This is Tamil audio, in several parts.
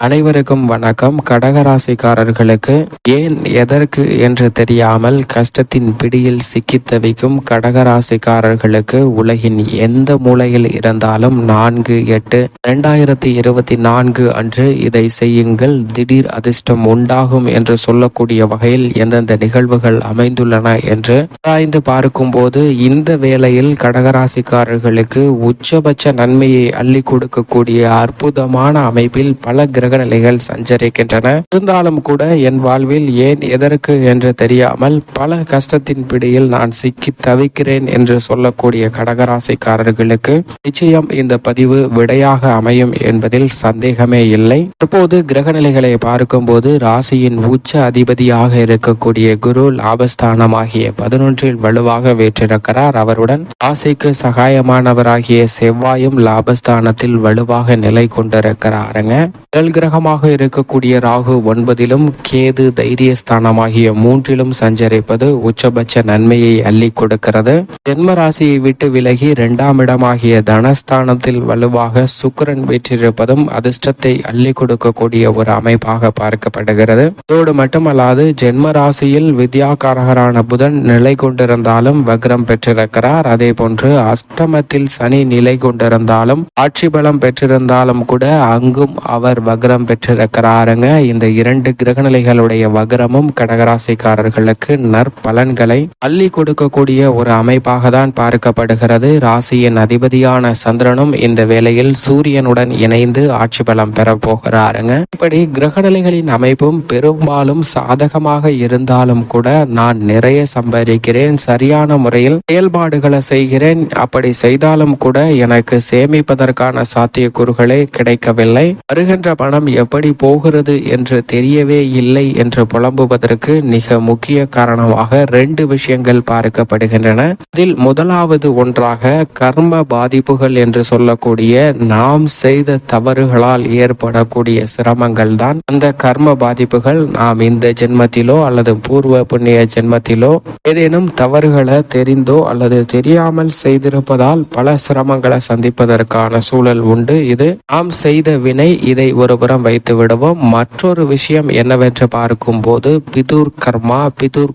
அனைவருக்கும் வணக்கம். கடகராசிக்காரர்களுக்கு ஏன் எதற்கு என்று தெரியாமல் கஷ்டத்தின் பிடியில் சிக்கி தவிக்கும் கடகராசிக்காரர்களுக்கு உலகின் எந்த மூலையில் இருந்தாலும் நான்கு எட்டு இரண்டாயிரத்தி இருபத்தி நான்கு அன்று இதை செய்யுங்கள். திடீர் அதிர்ஷ்டம் உண்டாகும் என்று சொல்லக்கூடிய வகையில் எந்தெந்த நிகழ்வுகள் அமைந்துள்ளன என்று ஆராய்ந்து பார்க்கும்போது இந்த வேளையில் கடகராசிக்காரர்களுக்கு உச்சபட்ச நன்மையை அள்ளி கொடுக்கக்கூடிய அற்புதமான அமைப்பில் பல கிரக நிலைகள் சஞ்சரிக்கின்றன. இருந்தாலும் கூட என் வாழ்வில் ஏன் எதற்கு என்று தெரியாமல் பல கஷ்டத்தின் பிடியில் நான் சிக்கி தவிக்கிறேன் என்று சொல்லக்கூடிய கடகராசிக்காரர்களுக்கு நிச்சயம் இந்த பதிவு விடையாக அமையும் என்பதில் சந்தேகமே இல்லை. தற்போது கிரக நிலைகளை பார்க்கும்போது ராசியின் உச்ச அதிபதியாக இருக்கக்கூடிய குரு லாபஸ்தானமாகிய பதினொன்றில் வலுவாக வீற்றிருக்கிறார். அவருடன் ராசிக்கு சகாயமானவராகிய செவ்வாயும் லாபஸ்தானத்தில் வலுவாக நிலை கொண்டிருக்கிறாருங்க. கிரகமாக இருக்கக்கூடிய ராகு ஒன்பதிலும் கேது தைரியஸ்தானமாகிய மூன்றிலும் சஞ்சரிப்பது உச்சபட்ச நன்மையை அள்ளி கொடுக்கிறது. ஜென்ம ராசியை விட்டு விலகி இரண்டாம் இடமாகிய தனஸ்தானத்தில் வலுவாக சுக்கிரன் வீற்றிருப்பதும் அதிர்ஷ்டத்தை அள்ளி கொடுக்கக்கூடிய ஒரு அமைப்பாக பார்க்கப்படுகிறது. இதோடு மட்டுமல்லாது ஜென்ம ராசியில் வித்யாகாரகரான புதன் நிலை கொண்டிருந்தாலும் வக்ரம் பெற்றிருக்கிறார். அதே போன்று அஷ்டமத்தில் சனி நிலை கொண்டிருந்தாலும் ஆட்சி பலம் பெற்றிருந்தாலும் கூட அங்கும் அவர் வக்ரம் பெற்றிருக்கிறாருங்க இந்த இரண்டு கிரகநிலைகளுடைய வக்ரமும் கடகராசிக்காரர்களுக்கு நற்பலன்களை அள்ளி கொடுக்கக்கூடிய ஒரு அமைப்பாக தான் பார்க்கப்படுகிறது. ராசியின் அதிபதியான சந்திரனும் இந்த வேளையில் சூரியனுடன் இணைந்து ஆட்சி பலம் பெற போகிறாருங்க. இப்படி கிரகநிலைகளின் அமைப்பும் பெரும்பாலும் சாதகமாக இருந்தாலும் கூட நான் நிறைய சம்பாதிக்கிறேன் சரியான முறையில் செயல்பாடுகளை செய்கிறேன். அப்படி செய்தாலும் கூட எனக்கு சேமிப்பதற்கான சாத்தியக்கூறுகளே கிடைக்கவில்லை. வருகின்ற பணம் எப்படி போகிறது என்று தெரியவே இல்லை என்று புலம்புவதற்கு மிக முக்கிய காரணமாக ரெண்டு விஷயங்கள் பார்க்கப்படுகின்றன. அதில் முதலாவது ஒன்றாக கர்ம பாதிப்புகள் என்று சொல்லக்கூடிய நாம் செய்த தவறுகளால் ஏற்படக்கூடிய சிரமங்கள் தான். அந்த கர்ம பாதிப்புகள் நாம் இந்த ஜென்மத்திலோ அல்லது பூர்வ புண்ணிய ஜென்மத்திலோ ஏதேனும் தவறுகளை தெரிந்தோ அல்லது தெரியாமல் செய்திருப்பதால் பல சிரமங்களை சந்திப்பதற்கான சூழல் உண்டு. இது நாம் செய்த வினை இதை ஒருவர் ஒருபுறம் வைத்து விடுவோம். மற்றொரு விஷயம் என்னவென்று பார்க்கும்போது பிதுர் கர்மா பிதுர்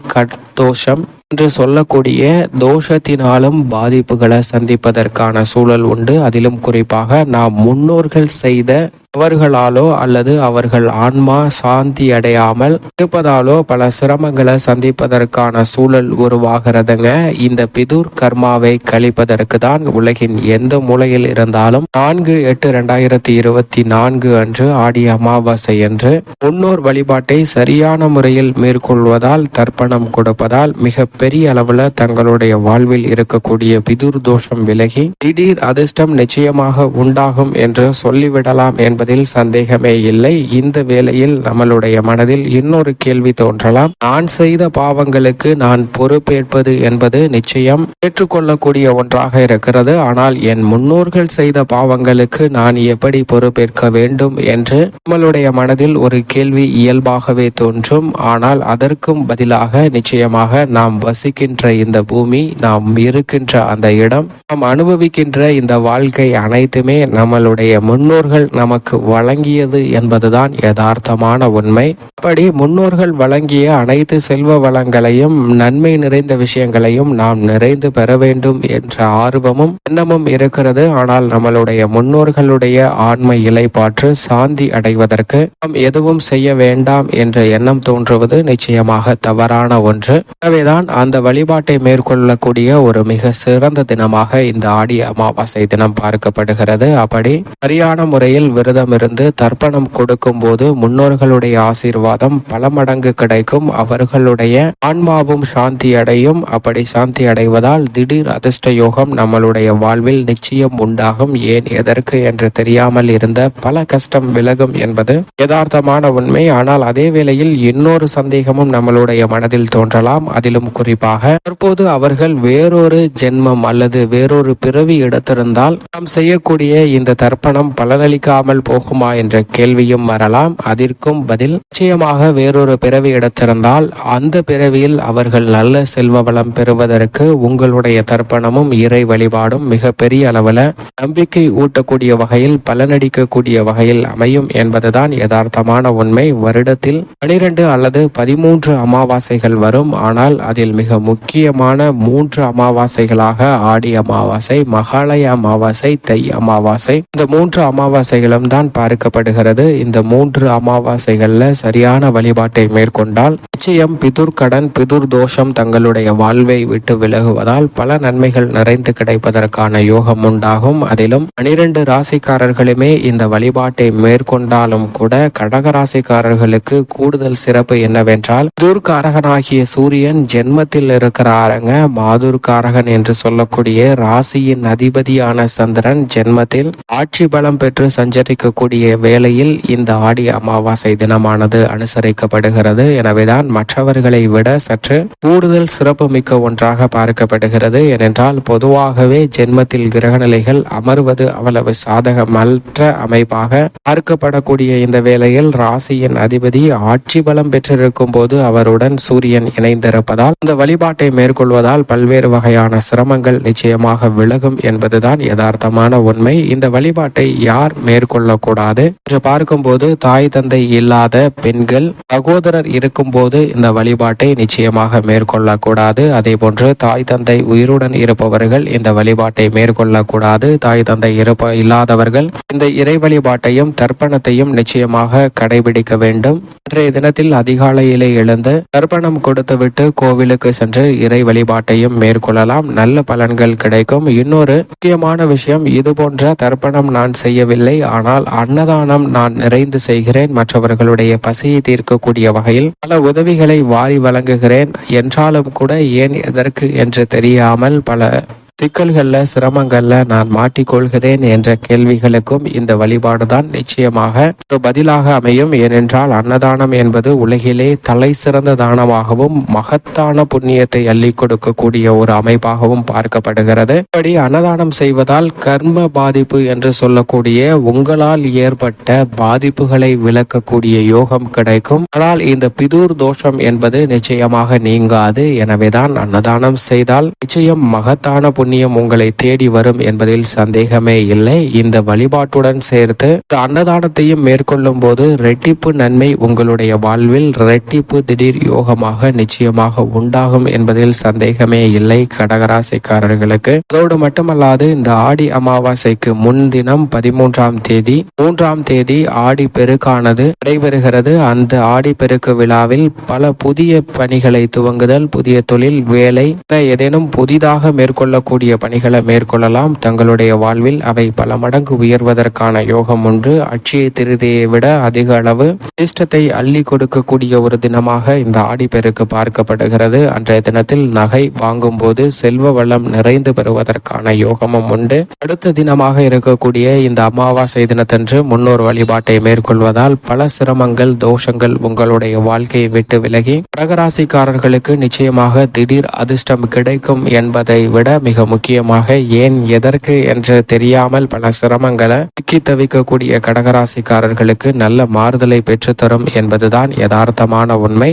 தோஷம் என்று சொல்லக்கூடிய தோஷத்தினாலும் பாதிப்புகளை சந்திப்பதற்கான சூழல் உண்டு. அதிலும் குறிப்பாக நாம் முன்னோர்கள் செய்த அவர்களாலோ அல்லது அவர்கள் ஆன்மா சாந்தி அடையாமல் இருப்பதாலோ பல சிரமங்களை சந்திப்பதற்கான சூழல் உருவாகிறதுங்க. இந்த பிதுர் கர்மாவை கழிப்பதற்கு தான் உலகின் எந்த மூலையில் இருந்தாலும் நான்கு எட்டு இரண்டாயிரத்தி இருபத்தி நான்கு அன்று ஆடி அமாவாசை என்று முன்னோர் வழிபாட்டை சரியான முறையில் மேற்கொள்வதால் தர்ப்பணம் கொடுப்பதால் மிக பெரிய அளவுல தங்களுடைய வாழ்வில் இருக்கக்கூடிய பிதுர் தோஷம் விலகி திடீர் அதிர்ஷ்டம் நிச்சயமாக உண்டாகும் என்று சொல்லிவிடலாம் என்பதில் சந்தேகமே இல்லை. இந்த வேளையில் நம்மளுடைய மனதில் இன்னொரு கேள்வி தோன்றலாம். நான் செய்த பாவங்களுக்கு நான் பொறுப்பேற்பது என்பது நிச்சயம் ஏற்றுக்கொள்ளக்கூடிய ஒன்றாக இருக்கிறது. ஆனால் என் முன்னோர்கள் செய்த பாவங்களுக்கு நான் எப்படி பொறுப்பேற்க வேண்டும் என்று நம்மளுடைய மனதில் ஒரு கேள்வி இயல்பாகவே தோன்றும். ஆனால் அதற்கும் பதிலாக நிச்சயமாக நாம் வசிக்கின்ற இந்த பூமி நாம் இருக்கின்ற அந்த இடம் நாம் அனுபவிக்கின்ற இந்த வாழ்க்கை அனைத்துமே நம்மளுடைய முன்னோர்கள் நமக்கு வழங்கியது என்பதுதான் யதார்த்தமான உண்மை. அப்படி முன்னோர்கள் வழங்கிய அனைத்து செல்வ வளங்களையும் நன்மை நிறைந்த விஷயங்களையும் நாம் நிறைந்து பெற வேண்டும் என்ற ஆர்வமும் எண்ணமும் இருக்கிறது. ஆனால் நம்மளுடைய முன்னோர்களுடைய ஆண்மை இலைப்பாற்று சாந்தி அடைவதற்கு நாம் எதுவும் செய்ய வேண்டாம் என்ற எண்ணம் தோன்றுவது நிச்சயமாக தவறான ஒன்று. எனவேதான் அந்த வழிபாட்டை மேற்கொள்ளக்கூடிய ஒரு மிக சிறந்த தினமாக இந்த ஆடி அமாவாசை தினம் பார்க்கப்படுகிறது. அப்படி சரியான முறையில் விரதம் இருந்து தர்ப்பணம் கொடுக்கும் போது முன்னோர்களுடைய ஆசீர்வாதம் பல மடங்கு கிடைக்கும். அவர்களுடைய ஆன்மாவும் சாந்தி அடையும். அப்படி சாந்தி அடைவதால் திடீர் அதிர்ஷ்ட யோகம் நம்மளுடைய வாழ்வில் நிச்சயம் உண்டாகும். ஏன் எதற்கு என்று தெரியாமல் இருந்த பல கஷ்டம் விலகும் என்பது யதார்த்தமான உண்மை. ஆனால் அதே வேளையில் இன்னொரு சந்தேகமும் நம்மளுடைய மனதில் தோன்றலாம். அதிலும் குறிப்பாக தற்போது அவர்கள் வேறொரு ஜென்மம் அல்லது வேறொரு பிறவி எடுத்திருந்தால் நாம் செய்யக்கூடிய இந்த தர்ப்பணம் பலனளிக்காமல் போகுமா என்ற கேள்வியும் வரலாம். அதற்கும் பதில் நிச்சயமாக வேறொரு பிறவி எடுத்திருந்தால் அந்த பிறவியில் அவர்கள் நல்ல செல்வ வளம் பெறுவதற்கு உங்களுடைய தர்ப்பணமும் இறை வழிபாடும் மிக பெரிய அளவில் நம்பிக்கை ஊட்டக்கூடிய வகையில் பலனடிக்கக்கூடிய வகையில் அமையும் என்பதுதான் யதார்த்தமான உண்மை. வருடத்தில் பனிரெண்டு அல்லது பதிமூன்று அமாவாசைகள் வரும். ஆனால் அதில் மிக முக்கியமான மூன்று அமாவாசைகளாக ஆடி அமாவாசை மகாலய அமாவாசை தை அமாவாசை. இந்த மூன்று அமாவாசைகளும் தான் பார்க்கப்படுகிறது. இந்த மூன்று அமாவாசைகள்ல சரியான வழிபாட்டை மேற்கொண்டால் நிச்சயம் பிதுர்கடன் பிதுர் தோஷம் தங்களுடைய வாழ்வை விட்டு விலகுவதால் பல நன்மைகள் நிறைந்து கிடைப்பதற்கான யோகம் உண்டாகும். அதிலும் பனிரெண்டு ராசிக்காரர்களுமே இந்த வழிபாட்டை மேற்கொண்டாலும் கூட கடக ராசிக்காரர்களுக்கு கூடுதல் சிறப்பு என்னவென்றால் பிதுர்காரகனாகிய சூரியன் ஜென்ம ஜென்மத்தில் இருக்கிறாருங்க மாதுர்காரகன் என்று சொல்லக்கூடிய ராசியின் அதிபதியான சந்திரன் ஜென்மத்தில் ஆட்சி பலம் பெற்று சஞ்சரிக்கக்கூடிய வேளையில் இந்த ஆடி அமாவாசை தினமானது அனுசரிக்கப்படுகிறது. எனவேதான் மற்றவர்களை விட சற்று கூடுதல் சிறப்பு மிக்க ஒன்றாக பார்க்கப்படுகிறது. ஏனென்றால் பொதுவாகவே ஜென்மத்தில் கிரகநிலைகள் அமர்வது அவ்வளவு சாதகமற்ற அமைப்பாக பார்க்கப்படக்கூடிய இந்த வேளையில் ராசியின் அதிபதி ஆட்சி பலம் பெற்றிருக்கும் போது அவருடன் சூரியன் இணைந்திருப்பதால் இந்த வழிபாட்டை மேற்கொள்வதால் பல்வேறு வகையான சிரமங்கள் நிச்சயமாக விலகும் என்பதுதான் யதார்த்தமான உண்மை. இந்த வழிபாட்டை யார் மேற்கொள்ளக்கூடாது? என்று பார்க்கும்போது தாய் தந்தை இல்லாத பெண்கள் சகோதரர் இருக்கும்போது இந்த வழிபாட்டை நிச்சயமாக மேற்கொள்ளக்கூடாது. அதே போன்று தாய் தந்தை உயிருடன் இருப்பவர்கள் இந்த வழிபாட்டை மேற்கொள்ளக்கூடாது. தாய் தந்தை இருப்ப இல்லாதவர்கள் இந்த இறை வழிபாட்டையும் தர்ப்பணத்தையும் நிச்சயமாக கடைபிடிக்க வேண்டும். இன்றைய தினத்தில் அதிகாலையிலே எழுந்து தர்ப்பணம் கொடுத்துவிட்டு கோவிலுக்கு சென்று இறை வழிபாட்டையும் மேற்கொள்ளலாம். நல்ல பலன்கள் கிடைக்கும். இன்னொரு முக்கியமான விஷயம் இது போன்ற தர்ப்பணம் நான் செய்யவில்லை. ஆனால் அன்னதானம் நான் நிறைந்து செய்கிறேன். மற்றவர்களுடைய பசியை தீர்க்கக்கூடிய வகையில் பல உதவிகளை வாரி வழங்குகிறேன். என்றாலும் கூட ஏன் எதற்கு என்று தெரியாமல் பல சிக்கல்களில் சிரமங்களில் நான் மாட்டிக்கொள்கிறேன் என்ற கேள்விகளுக்கும் இந்த வழிபாடுதான் நிச்சயமாக ஒரு பதிலாக அமையும். ஏனென்றால் அன்னதானம் என்பது உலகிலே தலை சிறந்த தானமாகவும் மகத்தான புண்ணியத்தை அள்ளி கொடுக்கக்கூடிய ஒரு அமைப்பாகவும் பார்க்கப்படுகிறது. இப்படி அன்னதானம் செய்வதால் கர்ம பாதிப்பு என்று சொல்லக்கூடிய உங்களால் ஏற்பட்ட பாதிப்புகளை விளக்கக்கூடிய யோகம் கிடைக்கும். ஆனால் இந்த பிதூர் தோஷம் என்பது நிச்சயமாக நீங்காது. எனவேதான் அன்னதானம் செய்தால் நிச்சயம் மகத்தான புண்ணியம் உங்களை தேடி வரும் என்பதில் சந்தேகமே இல்லை. இந்த வழிபாட்டுடன் சேர்த்து அன்னதானத்தையும் மேற்கொள்ளும் போது ரெட்டிப்பு நன்மை உங்களுடைய வாழ்வில் ரெட்டிப்பு திடீர் யோகமாக நிச்சயமாக உண்டாகும் என்பதில் சந்தேகமே இல்லை கடகராசிக்காரர்களுக்கு. அதோடு மட்டுமல்லாது இந்த ஆடி அமாவாசைக்கு முன்தினம் பதிமூன்றாம் தேதி மூன்றாம் தேதி ஆடி பெருக்கானது நடைபெறுகிறது. அந்த ஆடி பெருக்கு விழாவில் பல புதிய பணிகளை துவங்குதல் புதிய தொழில் வேலை என ஏதேனும் புதிதாக மேற்கொள்ளக்கூடிய பணிகளை மேற்கொள்ளலாம். தங்களுடைய வாழ்வில் அவை பல மடங்கு உயர்வதற்கான யோகம் ஒன்று. அட்சய திருதியை விட அதிக அளவு அதிர்ஷ்டத்தை அள்ளி கொடுக்கக்கூடிய ஒரு தினமாக இந்த ஆடிப்பெருக்கு பார்க்கப்படுகிறது. அன்றைய தினத்தில் நகை வாங்கும் போது செல்வ வளம் நிறைந்து பெறுவதற்கான யோகமும் உண்டு. அடுத்த தினமாக இருக்கக்கூடிய இந்த அமாவாசை தினத்தன்று முன்னோர் வழிபாட்டை மேற்கொள்வதால் பல சிரமங்கள் தோஷங்கள் உங்களுடைய வாழ்க்கையை விட்டு விலகி கடகராசிக்காரர்களுக்கு நிச்சயமாக திடீர் அதிர்ஷ்டம் கிடைக்கும் என்பதை விட மிக முக்கியமாக ஏன் எதற்கு என்று தெரியாமல் பல சிரமங்களை சிக்கி தவிக்கக்கூடிய கடகராசிக்காரர்களுக்கு நல்ல மாறுதலை பெற்றுத்தரும் என்பதுதான் யதார்த்தமான உண்மை.